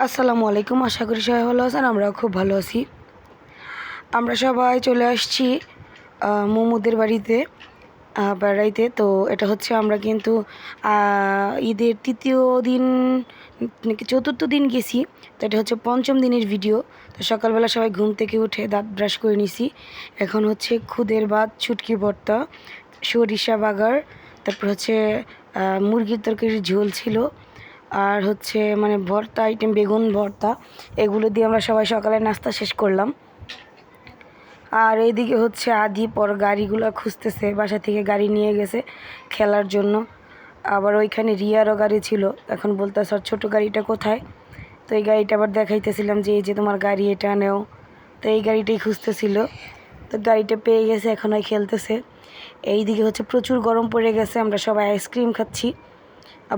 আসসালামু আলাইকুম, আশা করি সবাই ভালো আছেন, আমরাও খুব ভালো আছি। আমরা সবাই চলে আসছি মোমোদের বাড়িতে বেড়াইতে। তো এটা হচ্ছে আমরা কিন্তু ঈদের তৃতীয় দিন, নাকি চতুর্থ দিন গেছি, তো এটা হচ্ছে পঞ্চম দিনের ভিডিও। তো সকালবেলা সবাই ঘুম থেকে উঠে দাঁত ব্রাশ করে নিছি। এখন হচ্ছে খুদের ভাত, ছুটকি ভর্তা, সরিষা বাগার, তারপর হচ্ছে মুরগির তরকারির ঝোল ছিল। আর হচ্ছে মানে ভর্তা আইটেম বেগুন, ভর্তা, এগুলো দিয়ে আমরা সবাই সকালে নাস্তা শেষ করলাম। আর এইদিকে হচ্ছে আদি পর গাড়িগুলো খুঁজতেছে, বাসা থেকে গাড়ি নিয়ে গেছে খেলার জন্য। আবার ওইখানে রিয়ারও গাড়ি ছিল, এখন বলতে "আর ছোটো গাড়িটা কোথায়? তো এই গাড়িটা আবার দেখাইতেছিলাম যে এই যে তোমার গাড়ি, এটা নেও। তো এই গাড়িটাই খুঁজতেছিল। তো গাড়িটা পেয়ে গেছে, এখন ওই খেলতেছে। এইদিকে হচ্ছে প্রচুর গরম পড়ে গেছে, আমরা সবাই আইসক্রিম খাচ্ছি।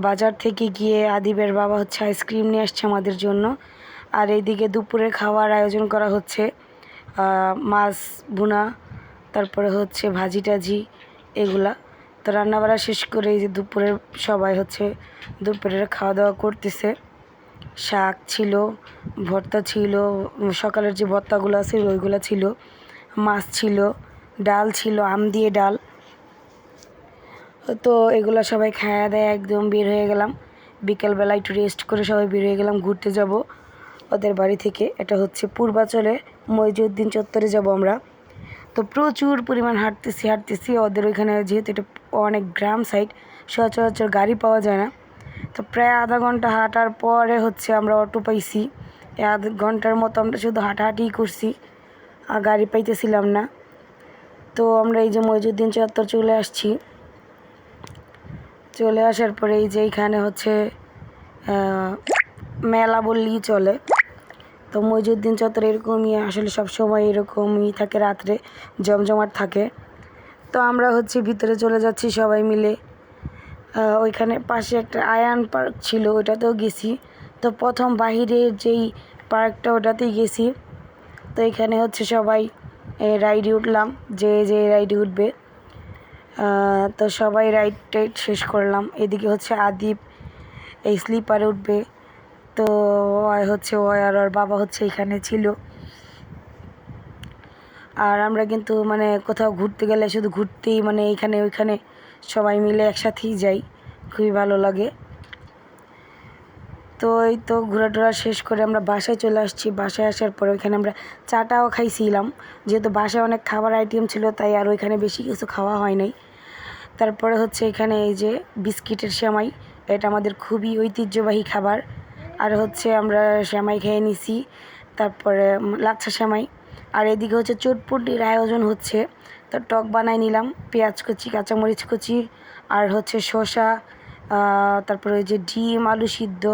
বাজার থেকে গিয়ে আদিবের বাবা হচ্ছে আইসক্রিম নিয়ে আসছে আমাদের জন্য। আর এইদিকে দুপুরে খাওয়ার আয়োজন করা হচ্ছে মাছ ভুনা, তারপরে হচ্ছে ভাজি টাজি এগুলা। তো রান্নাবাড়া শেষ করে এই যে দুপুরে সবাই হচ্ছে দুপুরের খাওয়া দাওয়া করতেছে। শাক ছিল, ভর্তা ছিল, সকালের যে ভর্তাগুলো আছে ওইগুলো ছিল, মাছ ছিল, ডাল ছিল, আম দিয়ে ডাল। তো এগুলো সবাই খাওয়া দেয় একদম বের হয়ে গেলাম। বিকেলবেলা একটু রেস্ট করে সবাই বের হয়ে গেলাম, ঘুরতে যাব ওদের বাড়ি থেকে। এটা হচ্ছে পূর্বাচলে মইজুদ্দিন চত্বরে যাব আমরা। তো প্রচুর পরিমাণ হাঁটতেছি হাঁটতেছি। ওদের ওইখানে যেহেতু এটা অনেক গ্রাম সাইড সচরাচর গাড়ি পাওয়া যায় না। তো প্রায় আধা ঘণ্টা হাঁটার পরে হচ্ছে আমরা অটো পাইছি। আধ ঘণ্টার মতো আমরা শুধু হাঁটাহাঁটিই করছি, আর গাড়ি পাইতেছিলাম না। তো আমরা এই যে মইজুদ্দিন চত্বর চলে আসছি। চলে আসার পরে এই যে এইখানে হচ্ছে মেলা বললেই চলে। তো মইজুদ্দিন চত্বর এরকমই, আসলে সব সময় এরকমই থাকে রাত্রে, জমজমাট থাকে। তো আমরা হচ্ছে ভিতরে চলে যাচ্ছি সবাই মিলে। ওইখানে পাশে একটা আয়ান পার্ক ছিল ওইটাতেও গেছি। তো প্রথম বাহিরের যেই পার্কটা, ওটাতেই গেছি। তো এখানে হচ্ছে সবাই রাইডে উঠলাম, যে যে রাইডে উঠবে। তো সবাই রাইড টাইড শেষ করলাম। এদিকে হচ্ছে আদিপ, এই স্লিপারে উঠবে। তো হচ্ছে ও আর ওর বাবা হচ্ছে এখানে ছিল। আর আমরা কিন্তু মানে কোথাও ঘুরতে গেলে শুধু ঘুরতেই মানে এইখানে ওইখানে সবাই মিলে একসাথেই যাই। খুবই ভালো লাগে। তো এই তো ঘোরাটোরা শেষ করে আমরা বাসায় চলে আসছি। বাসায় আসার পরে ওইখানে আমরা চাটাও খাইছিলাম। যেহেতু বাসায় অনেক খাবার আইটেম ছিল, তাই আর ওইখানে বেশি কিছু খাওয়া হয় নাই। তারপরে হচ্ছে এখানে এই যে বিস্কিটের সেমাই এটা আমাদের খুবই ঐতিহ্যবাহী খাবার। আর হচ্ছে আমরা সেমাই খেয়ে নিছি, তারপরে লাচ্ছা সেমাই আর এদিকে হচ্ছে চটপটির আয়োজন হচ্ছে। তো টক বানাই নিলাম, পেঁয়াজ কুচি, কাঁচামরিচ কুচি, আর হচ্ছে শসা তারপরে ওই যে ডিম, আলু সিদ্ধ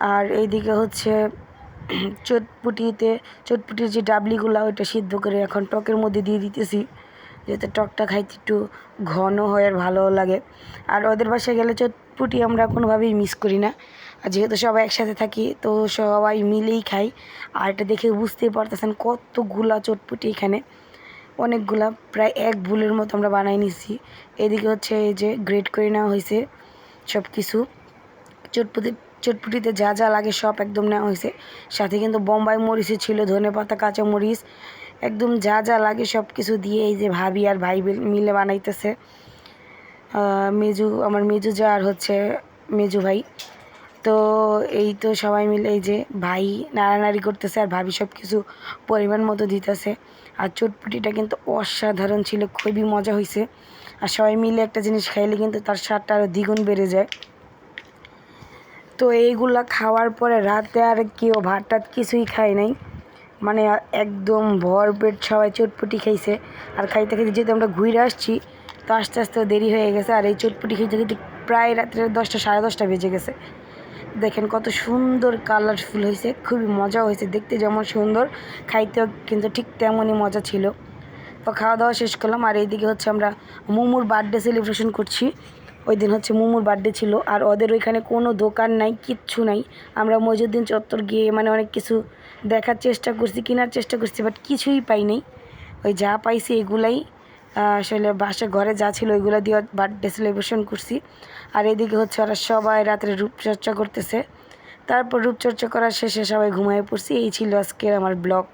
আর এইদিকে হচ্ছে চটপুটিতে, চটপুটির যে ডাবলিগুলো, ওইটা সিদ্ধ করে এখন টকের মধ্যে দিয়ে দিতেছি, যাতে টকটা খাইতে একটু ঘন হয় আর ভালো লাগে। আর ওদের বাসায় গেলে চটপুটি আমরা কোনোভাবেই মিস করি না। আর যেহেতু সবাই একসাথে থাকি, তো সবাই মিলেই খাই। আর এটা দেখে বুঝতেই পারতেছেন কতগুলা চটপুটি এখানে। অনেকগুলা, প্রায় এক ভুলের মতো আমরা বানাই নিছি। এদিকে হচ্ছে এই যে গ্রেড করে নেওয়া হয়েছে সব কিছু চটপুটি চটপুটিতে যা যা লাগে সব একদম নেওয়া হয়েছে। সাথে কিন্তু বোম্বাই মরিচে ছিল ধনে পাতা কাঁচা মরিচ, একদম যা যা লাগে সব কিছু দিয়ে এই যে ভাবি আর ভাই মিলে বানাইতেছে। মেজু, আমার মেজু যা আর হচ্ছে মেজু ভাই। তো এই তো সবাই মিলে এই যে ভাই নাড়ানাড়ি করতেছে আর ভাবি সব কিছু পরিমাণ মতো দিতেছে। আর চটপুটিটা কিন্তু অসাধারণ ছিল, খুবই মজা হয়েছে আর সবাই মিলে একটা জিনিস খাইলে কিন্তু তার স্বাদটা আরও দ্বিগুণ বেড়ে যায়। তো এইগুলা খাওয়ার পরে রাতে আর কেউ ভাত টাত কিছুই খায় নাই। মানে একদম ভরপেট সবাই চটপটি খাইছে। আর খাইতে খাইতে যেহেতু আমরা ঘুরে আসছি, তো আস্তে আস্তে দেরি হয়ে গেছে। আর এই চটপটি খেতে খেতে প্রায় রাত্রে দশটা, সাড়ে দশটা বেজে গেছে। দেখেন কত সুন্দর কালারফুল হয়েছে খুবই মজা হয়েছে দেখতে যেমন সুন্দর, খাইতেও কিন্তু ঠিক তেমনই মজা ছিল। তো খাওয়া দাওয়া শেষ করলাম। আর এইদিকে হচ্ছে আমরা মোমোর বার্থডে সেলিব্রেশন করছি। ওই দিন হচ্ছে মোমোর বার্থডে ছিল আর ওদের ওইখানে কোনো দোকান নাই, কিচ্ছু নাই। আমরা মজুদ্দিন চত্বর গিয়ে মানে অনেক কিছু দেখার চেষ্টা করছি, কেনার চেষ্টা করছি বাট কিছুই পাই নাই। ওই যা পাইছি এগুলাই আসলে বাসা ঘরে যা ছিল ওইগুলো দিয়ে বার্থডে সেলিব্রেশন করছি। আর এদিকে হচ্ছে ওরা সবাই রাত্রে রূপচর্চা করতেছে। তারপর রূপচর্চা করার শেষে সবাই ঘুমিয়ে পড়ছি, এই ছিল আজকের আমার ব্লগ